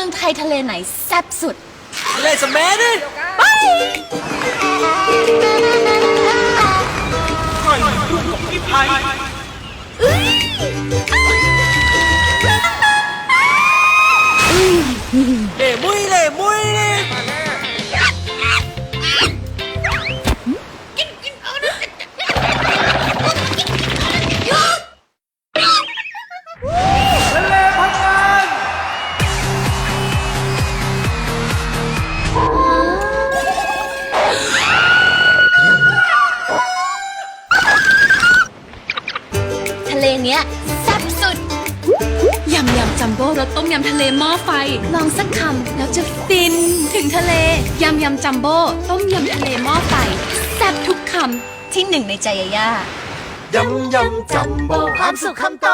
องไทยทะเลไหนแซ่บสุดทะเลสแมัยดิไปไข่รุ่งของพี่ไพเล่มุ เนี้ยแซ่บสุด ยำยำจัมโบ้รสต้มยำทะเลหม้อไฟ ลองสักคำแล้วจะฟินถึงทะเล ยำยำจัมโบ้ต้มยำทะเลหม้อไฟแซ่บทุกคำที่หนึ่งในใจยาย่ายำยำจัมโบ้ความสุขคำโต